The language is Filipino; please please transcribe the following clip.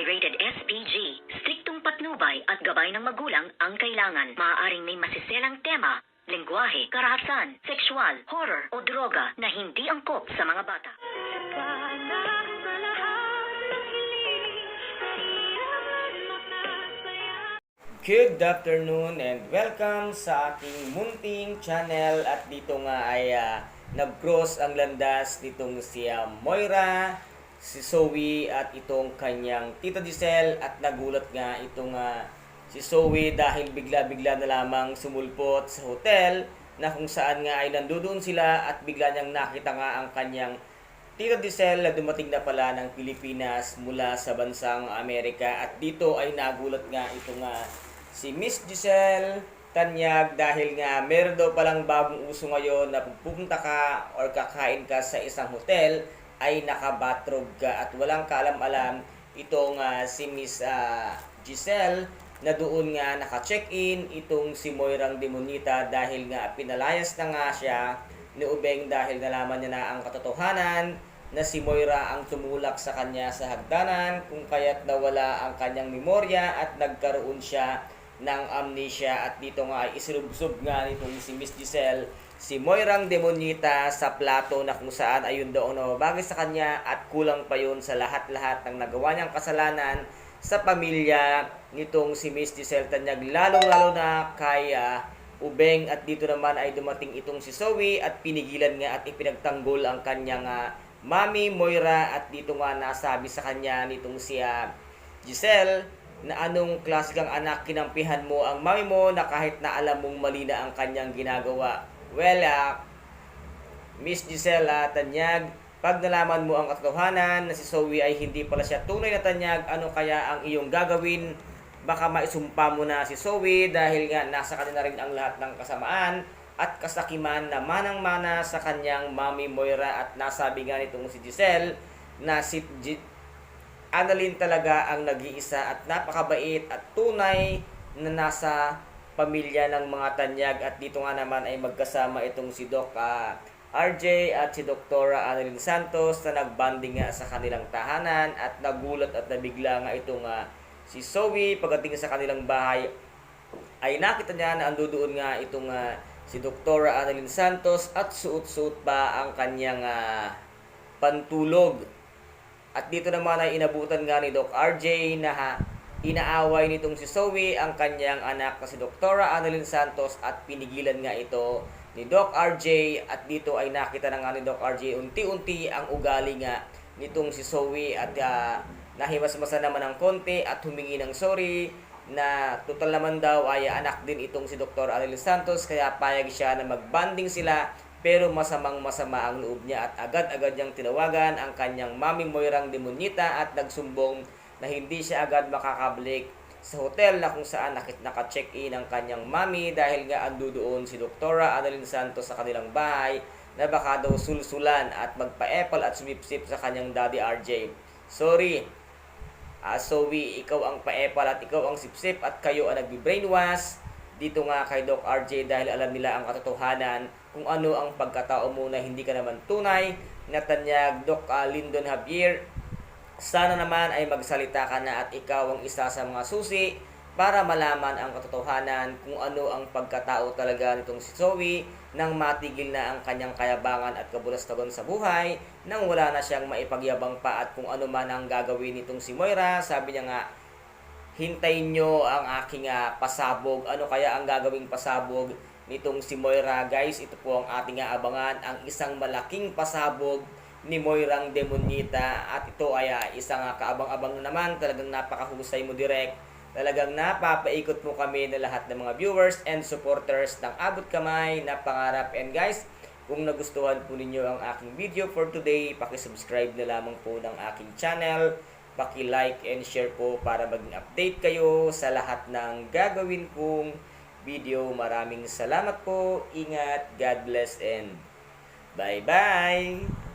ay rated SPG. Striktong patnubay at gabay ng magulang ang kailangan. Maaaring may masiselang tema, lengguwahe, karahasan, sexual, horror o droga na hindi angkop sa mga bata. Good afternoon and welcome sa aking munting channel at dito nga ay ah, nag-cross ang landas nitong si ah, Moira, si Zoe at itong kanyang Tita Giselle. At nagulat nga itong ah, si Zoe dahil bigla-bigla na lamang sumulpot sa hotel na kung saan nga ay nandoon sila at bigla niyang nakita nga ang kanyang Tito Giselle na dumating na pala ng Pilipinas mula sa bansang Amerika. At dito ay nagulat nga ito nga si Miss Giselle Tanyag dahil nga meron daw palang bagong uso ngayon na pupunta ka or kakain ka sa isang hotel ay nakabatrobe ka. At walang kaalam-alam itong ah, si Miss ah, Giselle na doon nga naka-check-in itong si Moirang Demonita dahil nga pinalayas na nga siya ni Ubeng dahil nalaman niya na ang katotohanan na si Moira ang tumulak sa kanya sa hagdanan kung kaya't nawala ang kanyang memorya at nagkaroon siya ng amnesia. At dito nga ay isinubsob nga nitong si Miss Giselle si Moirang Demonita sa plato na kung saan ayun doon na bagay sa kanya at kulang pa yun sa lahat-lahat ng nagawa niyang kasalanan sa pamilya nitong si Miss Giselle Tanyag lalong-lalo na kay ah, Ubeng at dito naman ay dumating itong si Zoe at pinigilan nga at ipinagtanggol ang kanyang ah, Mami Moira at dito nga nasabi sa kanya nitong si ah, Giselle na anong klase anak kinampihan mo ang mami mo na kahit na alam mong mali na ang kanyang ginagawa. Well, ah, Miss Gisela Tanyag, pag nalaman mo ang katotohanan na si Zoe ay hindi pala siya tunay na Tanyag, ano kaya ang iyong gagawin? Baka maisumpa mo na si Zoe dahil nga nasa kanila rin ang lahat ng kasamaan at kasakiman na manang-mana sa kanyang mami Moira at nasabi nga nitong si Giselle na si Gi- Annalyn talaga ang nag-iisa at napakabait at tunay na nasa pamilya ng mga tanyag. At dito nga naman ay magkasama itong si Doc ah, RJ at si Doktora Annalyn Santos na nagbanding nga sa kanilang tahanan. At nagulat at nabigla nga itong ah, si Zoe. Pagdating sa kanilang bahay ay nakita niya na andoon nga itong ah, si Doktora Annalyn Santos at suot-suot pa ang kanyang ah, pantulog. At dito naman ay inabutan nga ni Doc RJ na ha, inaaway nitong si Zoe ang kanyang anak na si Doktora Annalyn Santos at pinigilan nga ito ni Doc RJ at dito ay nakita na nga ni Doc RJ unti-unti ang ugali nga nitong si Zoe at uh, nahimasmasa naman ng konti at humingi ng sorry na total naman daw ay anak din itong si Dr. Annalyn Santos kaya payag siya na magbanding sila pero masamang masama ang loob niya at agad-agad niyang tinawagan ang kanyang mami Moirang Demonita at nagsumbong na hindi siya agad makakabalik sa hotel na kung saan nakit naka-check-in ang kanyang mami dahil nga ando doon si Doktora Annalyn Santos sa kanilang bahay na baka daw sulsulan at magpa-epal at sumipsip sa kanyang daddy RJ. Sorry, Ah, Zoe, ikaw ang paepal at ikaw ang sipsip at kayo ang nagbi-brainwash. Dito nga kay Doc RJ dahil alam nila ang katotohanan kung ano ang pagkatao mo na hindi ka naman tunay. Na tanyag Doc ah, Lyndon Javier sana naman ay magsalita ka na at ikaw ang isa sa mga susi para malaman ang katotohanan kung ano ang pagkatao talaga nitong si Zoe nang matigil na ang kanyang kayabangan at kabulastagon sa buhay nang wala na siyang maipagyabang pa at kung ano man ang gagawin nitong si Moira sabi niya nga hintayin nyo ang aking ah, pasabog. Ano kaya ang gagawing pasabog nitong si Moira? Guys ito po ang ating aabangan ang isang malaking pasabog ni Moirang Demonita. At ito ay ah, isang kaabang-abang na naman. Talagang napakahusay mo direct talagang napapaikot mo kami na lahat ng mga viewers and supporters ng abot kamay na pangarap. And guys kung nagustuhan po ninyo ang aking video for today paki-subscribe na lamang po ng aking channel. Paki-like and share po para maging update kayo sa lahat ng gagawin kong video. Maraming salamat po. Ingat. God bless and bye bye